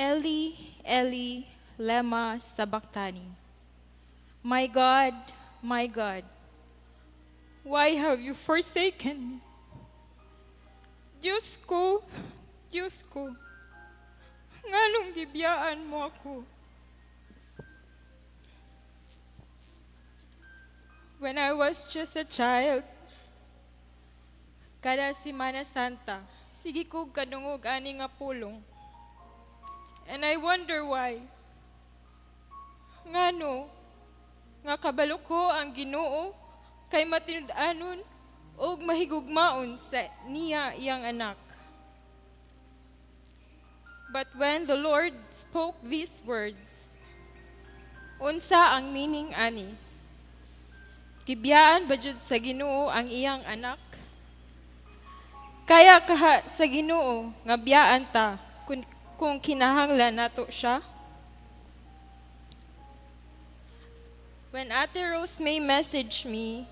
Eli, Eli, lema sabachthani. My God, my God, why have you forsaken me? Diyos ko, Diyos ko, nganong gibiyaan mo ako? When I was just a child, kada Semana Santa, sige ko ani nga pulong. And I wonder why. Ngano, nga kabalo ko ang ginoo kay matinud-anon o mahigugmaon sa niya iyang anak. But when the Lord spoke these words, unsa ang meaning ani? Gibiyaan ba jud sa Ginoo ang iyang anak? Kaya kaha sa Ginoo nga biyaan ta kung, kung kinahanglan nato siya? When Ate Rose May messaged me,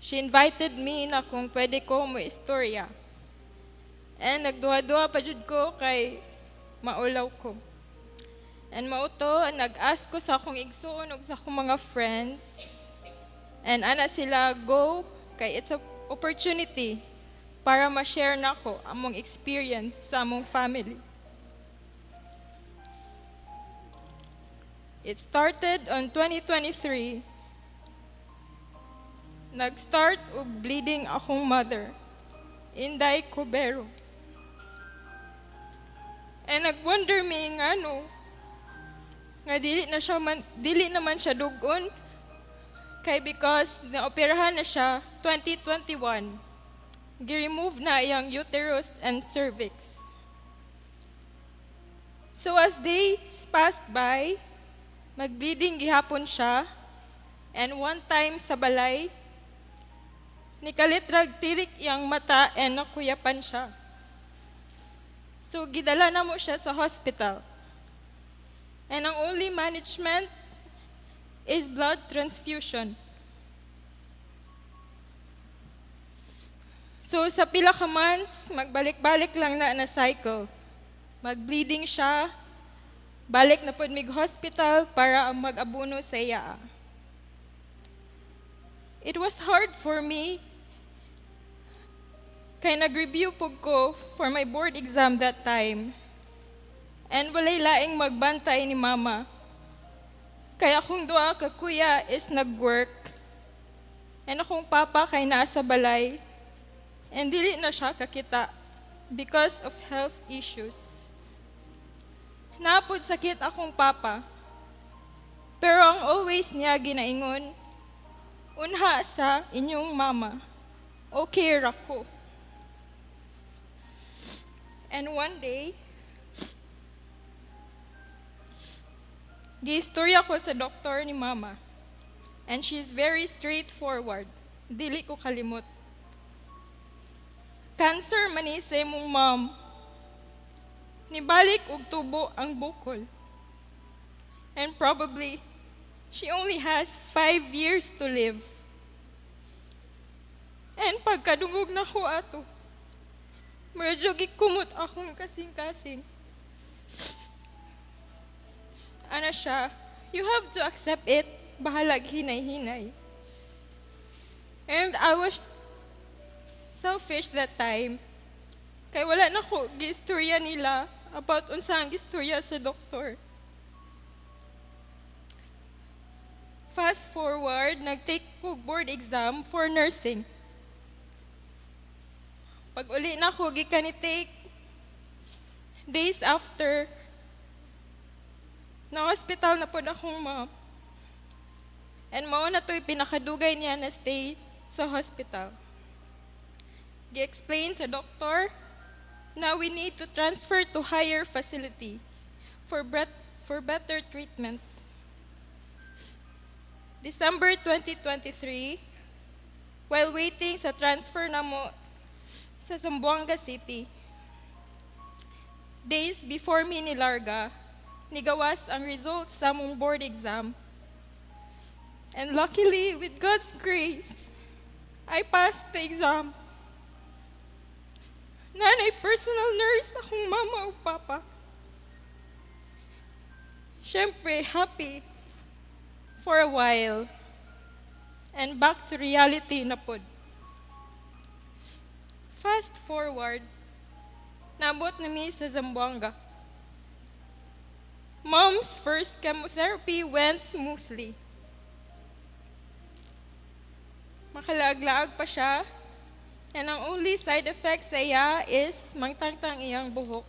she invited me na kung pwede ko mo istorya. And nagduha-duha pa jud ko kay maulaw ko. And mauto, nag-ask ko sa akong igsoon ug sa akong mga friends. And ana sila go kay it's a opportunity para ma-share nako among experience sa among family. It started on 2023. Nag-start og bleeding akong mother, Inday Cubero. And nag-wonder me nga no, nga dili na siya man, dili naman siya dugon kay because naoperahan na siya 2021. Gi-remove na iyang uterus and cervix. So as days passed by, Magbleeding gihapon siya. And one time sa balay, nikalitrag tirik iyang mata and nakuyapan siya. So gidala na mo siya sa hospital. And ang only management is blood transfusion. So sa pila ka months, magbalik-balik lang na na cycle. Magbleeding siya, Balik na pod mig hospital para mag-abuno sa iya. It was hard for me kay nag-review pug ko for my board exam that time. And walay laing magbantay ni mama. Kaya akong duha ka kuya is nag-work. And akong papa kay naa sa balay. And dili na siya kakita because of health issues. Napod sakit akong papa. Pero ang always niya ginaingon, unha sa inyong mama, okay rako. And one day, giistorya ko sa doktor ni mama. And she's very straightforward. Dili ko kalimot. Cancer man sa mong mom, nibalik og tubo ang bukol. And probably, she only has five years to live. And pagkadungog na ko ato, medyo gikumot akong kasing-kasing. Ana siya, you have to accept it, bahalag hinay-hinay. And I was selfish that time. Kay wala na ko gistorya nila about unsang istorya sa doktor. Fast forward, nag-take ko board exam for nursing. Pag uli na ko, gikan take days after, na-hospital na po na akong mom. And mao na to'y pinakadugay niya na stay sa hospital. Gi-explain sa doktor, Now we need to transfer to higher facility for, for better treatment. December 2023, while waiting sa transfer na mo sa Zamboanga City, days before me nilarga, nigawas ang results sa mong board exam. And luckily, with God's grace, I passed the exam. Nanay, personal nurse akong mama o papa. syempre, happy for a while. And back to reality na pod. Fast forward, nabot na mi sa Zamboanga. Mom's first chemotherapy went smoothly. Makalaag-laag pa siya, and ang only side effect sa iya is mangtangtang iyang buhok.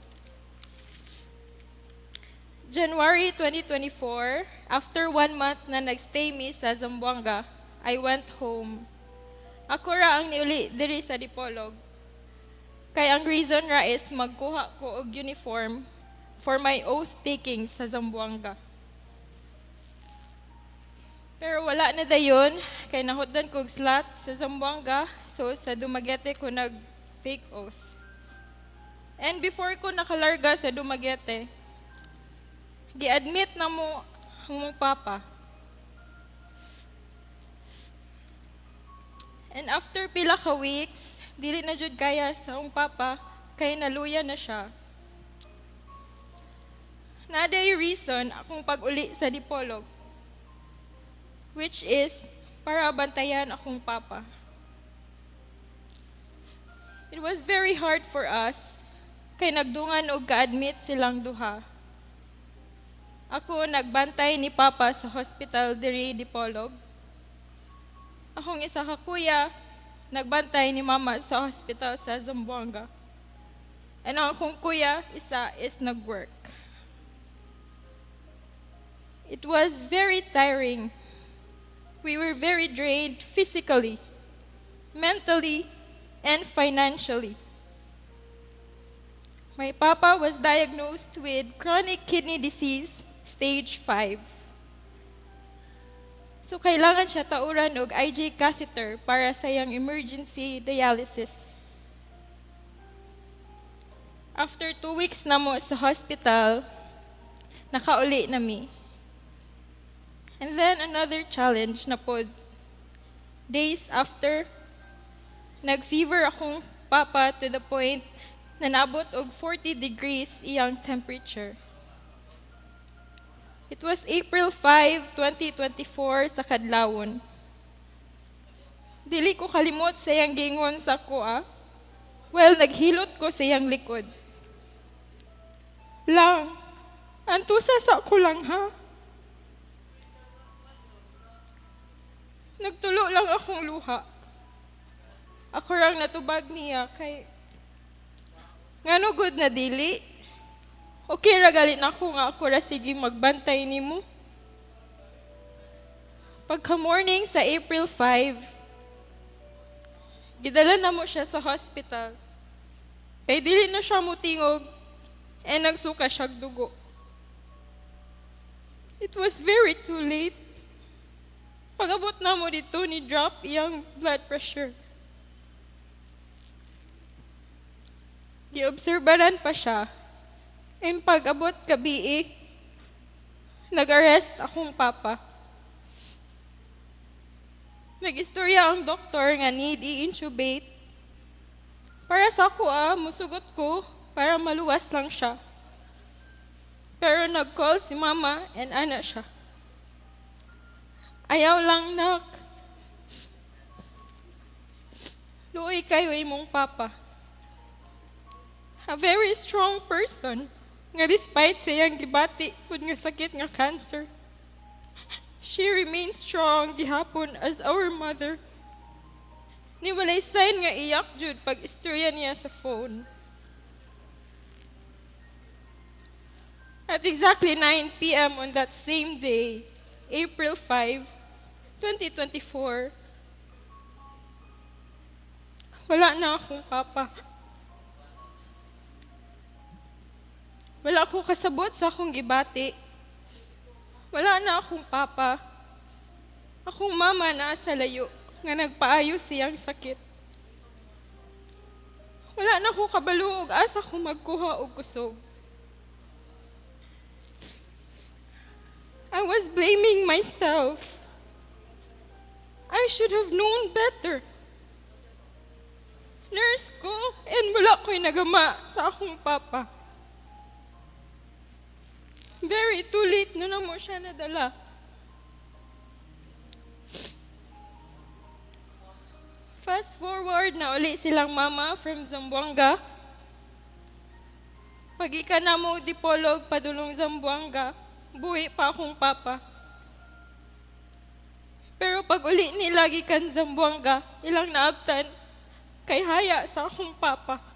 January 2024, after one month na nagstay mi sa Zamboanga, I went home. Ako ra ang niuli diri sa Dipolog. Kay ang reason ra is magkuha ko og uniform for my oath taking sa Zamboanga. Pero wala na dayon kay nahutdan kog slot sa Zamboanga, so sa Dumaguete ko nag take oath. And before ko nakalarga sa Dumaguete, gi-admit na mo ang papa. And after pila ka weeks, dili na jud kaya sa akong papa kay naluya na siya. Naday reason akong pag-uli sa Dipolog, which is para bantayan akong papa. It was very hard for us kay nagdungan og ka-admit silang duha. Ako nagbantay ni Papa sa hospital diri Dipolog. Akong isa ka kuya, nagbantay ni Mama sa hospital sa Zamboanga. And ang akong kuya, isa is nag-work. It was very tiring. We were very drained physically, mentally, and financially. My papa was diagnosed with chronic kidney disease, stage 5. So kailangan siya tauran og IG catheter para sa iyang emergency dialysis. After two weeks na mo sa hospital, nakauli na mi. And then another challenge na pod. Days after, nag-fever akong papa to the point na naabot og 40 degrees iyang temperature. It was April 5, 2024 sa Kadlawon. Dili ko kalimot sa iyang gingon sa kuha. Well, naghilot ko sa iyang likod. Lang, antusa sa ko lang ha. Nagtulo lang akong luha. Ako rang natubag niya kay ngano good na dili. Okay ra galit na ako nga ako ra sige magbantay nimo. Pagka morning sa April 5, gidala na mo siya sa hospital. Kay dili na siya mutingog and nagsuka siya dugo. It was very too late. Pag-abot na mo dito ni drop iyang blood pressure. Giobserbaran pa siya. And pag-abot kabi nag-arrest akong papa. Nag-istorya ang doktor nga need i-intubate. Para sa ako ah, musugot ko para maluwas lang siya. Pero nag-call si mama and ana siya. Ayaw lang nak. Luoy kayo imong papa. A very strong person nga despite sa iyang gibati pud nga sakit nga cancer. She remains strong gihapon as our mother. Ni walay sign nga iyak jud pag istorya niya sa phone. At exactly 9 p.m. on that same day, April 5, 2024, wala na akong papa. Wala akong kasabot sa akong gibati. Wala na akong papa. Akong mama na sa layo nga nagpaayo siyang sakit. Wala na akong kabalo og asa ko magkuha og kusog. I was blaming myself. I should have known better. Nurse ko, and wala ko'y nagama sa akong papa. Very too late no na mo siya nadala. Fast forward na uli silang mama from Zamboanga. Pagika na mo dipolog padulong Zamboanga, buhi pa akong papa. Pero pag uli nila gikan Zamboanga, ilang naabtan, kay haya sa akong papa.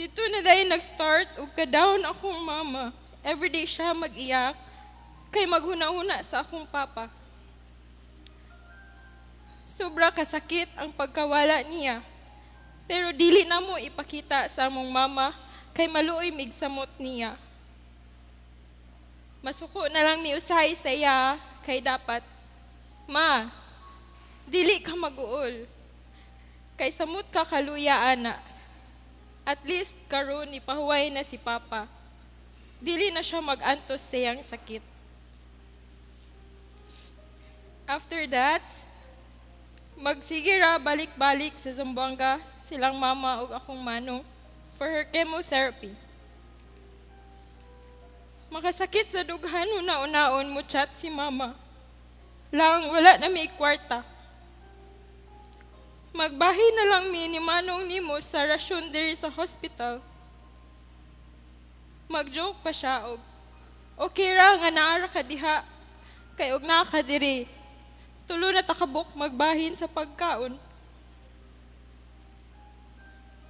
Dito na dahil nag-start ug kadawon akong mama. Everyday siya mag-iyak kay maghuna-huna sa akong papa. Sobra kasakit ang pagkawala niya. Pero dili na mo ipakita sa among mama kay maluoy migsamot niya. Masuko na lang mi usahay sa iya kay dapat Ma, dili ka mag-uol. Kay samot ka kaluya ana. At least karon ni pahuway na si Papa. Dili na siya mag-antos sa iyang sakit. After that, magsigira balik-balik sa Zamboanga silang mama ug akong manong for her chemotherapy. Makasakit sa dughan una-unaon mo chat si mama. Lang wala na may kwarta. Magbahi na lang mi ni manong nimo sa rasyon diri sa hospital. Magjoke pa siya og okay ra nga naara ka diha kay og naa ka diri. Tulo na takabok magbahin sa pagkaon.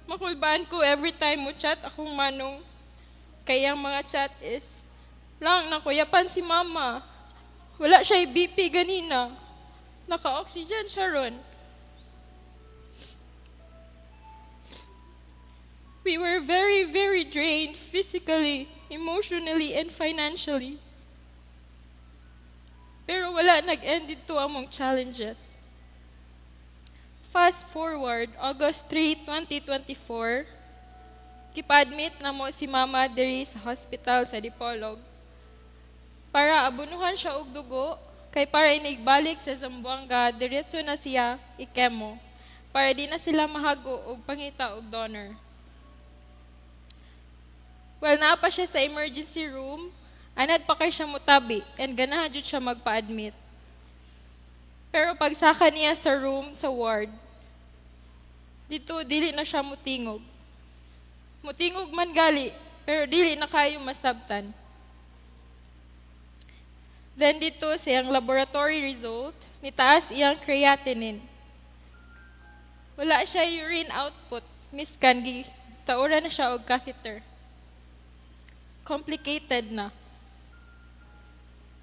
Makulbaan ko every time mo chat akong manong. Kaya ang mga chat is, lang nakuyapan si mama. Wala siya BP ganina. Naka-oxygen siya ron. We were very, very drained physically, emotionally, and financially. Pero wala nag-end dito among challenges. Fast forward, August 3, 2024, kipa-admit na mo si Mama diri sa hospital sa Dipolog para abunuhan siya og dugo kay para inigbalik sa Zamboanga diretso na siya ikemo para di na sila mahago og pangita og donor. Well, naa pa siya sa emergency room, anad pa kay siya mutabi and ganahan siya magpa-admit. Pero pagsaka niya sa room sa ward, dito dili na siya mutingog. Mutingog man gali, pero dili na kayo masabtan. Then dito sa iyang laboratory result, nitaas iyang creatinine. Wala siya urine output, miskan gi taura na siya og catheter. Complicated na.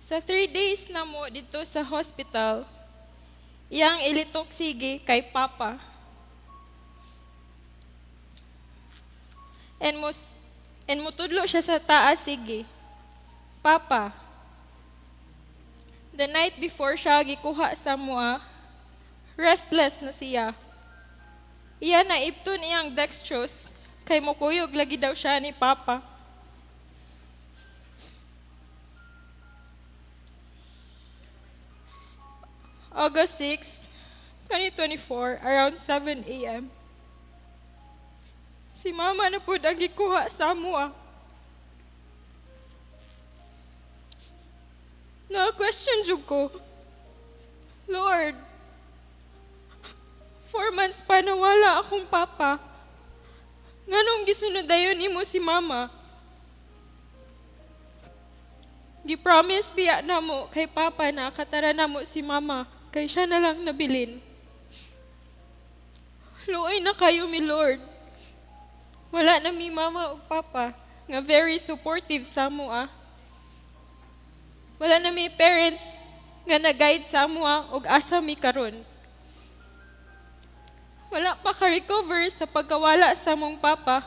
Sa three days na mo dito sa hospital, iyang ilitok sige kay Papa. And mo, and mutudlo siya sa taas sige. Papa, the night before siya gikuha sa mua, restless na siya. Iya na ipton iyang dextrose, kay mukuyog lagi daw siya ni Papa. August 6, 2024, around 7 a.m. Si Mama na po ang gikuha sa mua. Na-question jud ko, Lord, four months pa nawala akong papa. Nganong gisunod dayon imo si Mama? Gi-promise biya na mo kay Papa na katara na mo si Mama kay siya na lang nabilin. Luoy na kayo mi Lord. Wala na mi Mama o Papa nga very supportive sa mo ah. Wala na mi parents nga nag-guide sa mo ah, og asa mi karon. Wala pa ka-recover sa pagkawala sa mong papa.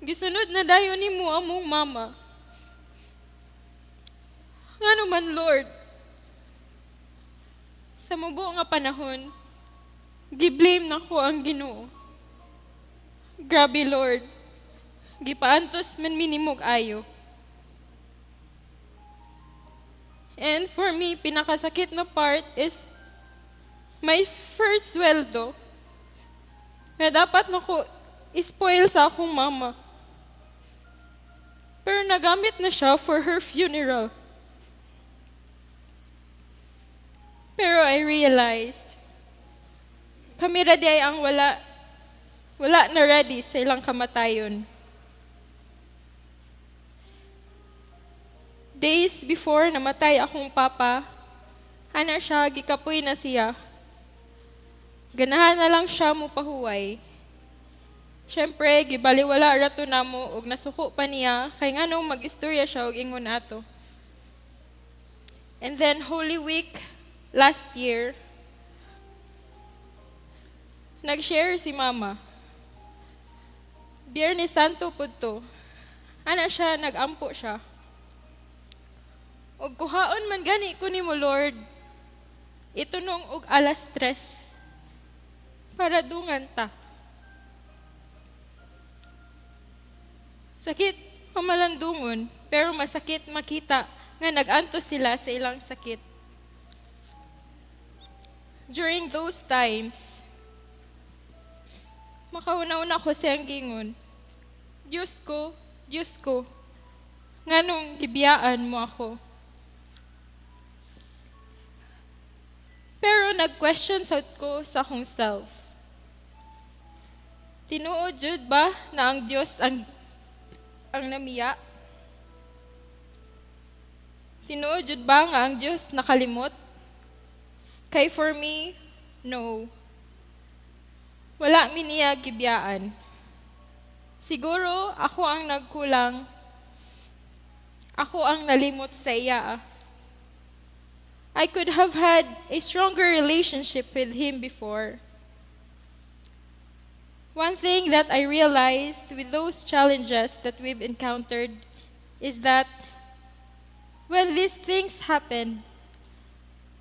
Gisunod na dayon ni mo among mama. Nga man, Lord, sa mubo nga panahon, giblame na ko ang ginoo. Grabe, Lord. Gipaantos man minimog ayo. And for me, pinakasakit na part is my first sweldo na dapat nako spoil sa akong mama. Pero nagamit na siya for her funeral. Pero I realized, kami ready ay ang wala, wala na ready sa ilang kamatayon. Days before namatay akong papa, ana siya, gikapoy na siya. Ganahan na lang siya mo pahuway. Siyempre, gibaliwala rato na mo ug nasuko pa niya kay nganong mag-istorya siya og ingon ato. And then Holy Week last year, nag-share si Mama. Biyernes Santo pud to. Ana siya, nag-ampo siya. Og kuhaon man gani ko nimo Lord. Ito nung og alas tres. Para dungan ta. Sakit pamalandungon, pero masakit makita nga naganto sila sa ilang sakit. During those times, makauna-una ko siyang gingon, Diyos ko, Diyos ko, nganong gibiyaan mo ako. Pero nag-question out ko sa akong self. Tinuod ba na ang Dios ang ang namiya? Tinuod ba nga ang Dios nakalimot? Kay for me, no. Wala mi niya gibiyaan. Siguro ako ang nagkulang. Ako ang nalimot sa iya. I could have had a stronger relationship with him before. One thing that I realized with those challenges that we've encountered is that when these things happen,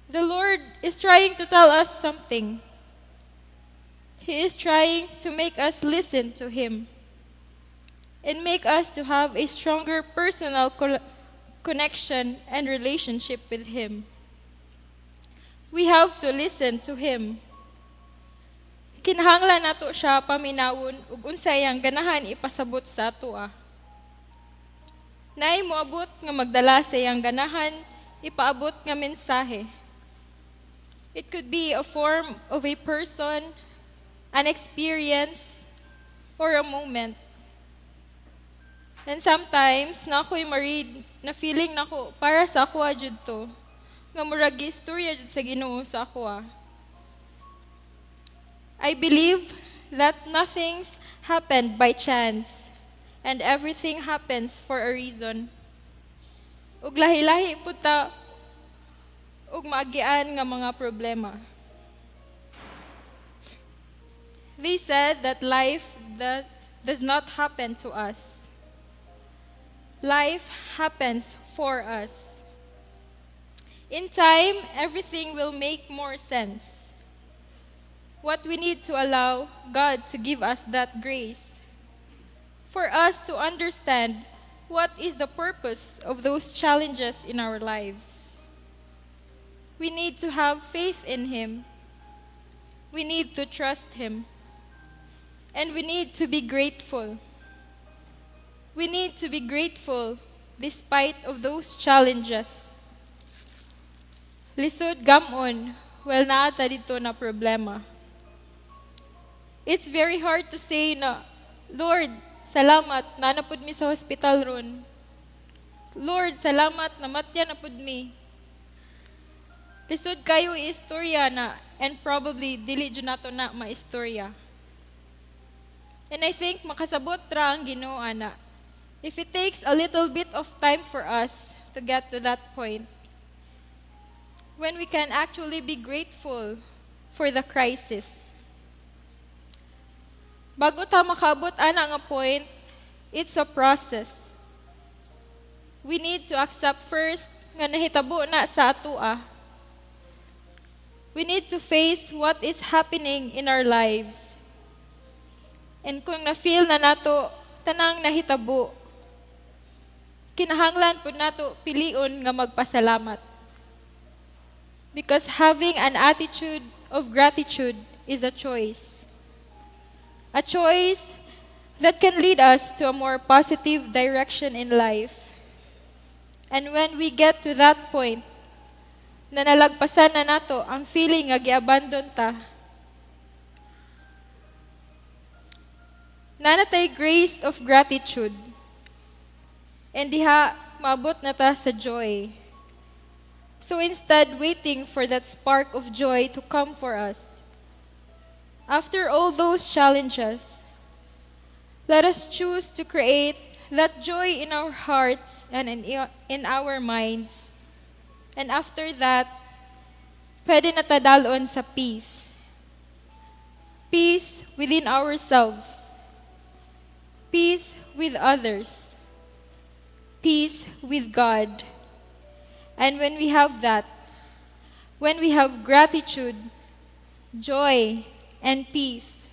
the Lord is trying to tell us something. He is trying to make us listen to Him and make us to have a stronger personal co- connection and relationship with Him. We have to listen to Him. Kinahanglan nato siya paminawon ug unsay ang ganahan ipasabot sa atoa. Ah. Nay moabot nga magdala sa iyang ganahan ipaabot nga mensahe. It could be a form of a person, an experience, or a moment. And sometimes, na ako'y marid, na feeling nako para sa ako jud to, nga murag istorya jud sa Ginoo sa ako ah. I believe that nothing's happened by chance and everything happens for a reason. Ug lahi-lahi po ta ug maagian nga mga problema. They said that life that does not happen to us. Life happens for us. In time, everything will make more sense. What we need to allow God to give us that grace for us to understand what is the purpose of those challenges in our lives. We need to have faith in Him. We need to trust Him. And we need to be grateful. We need to be grateful despite of those challenges. Lisod gamon, well naata dito na problema. It's very hard to say na, Lord, salamat, nanapod mi sa hospital ron. Lord, salamat, namatya na pud mi. Lisod kayo istorya na, and probably dili jud nato na maistorya. And I think makasabot ra ang Ginoo ana. If it takes a little bit of time for us to get to that point, when we can actually be grateful for the crisis. Bago ta makabot ana nga point, it's a process. We need to accept first nga nahitabo na sa atoa. We need to face what is happening in our lives. And kung na-feel na nato tanang nahitabo, kinahanglan po nato pilion nga magpasalamat. Because having an attitude of gratitude is a choice. A choice that can lead us to a more positive direction in life. And when we get to that point, na nalagpasan na nato ang feeling nga giabandon ta, nanatay grace of gratitude. And diha, maabot na ta sa joy. So instead, waiting for that spark of joy to come for us. After all those challenges, let us choose to create that joy in our hearts and in, in our minds. And after that, pwede na tadalon sa peace. Peace within ourselves. Peace with others. Peace with God. And when we have that, when we have gratitude, joy, and peace,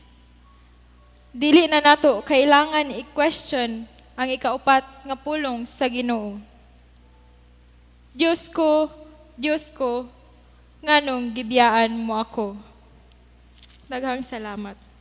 dili na nato kailangan i-question ang ikaupat nga pulong sa Ginoo. Diyos ko, Diyos ko, nganong gibiyaan mo ako. Daghang salamat.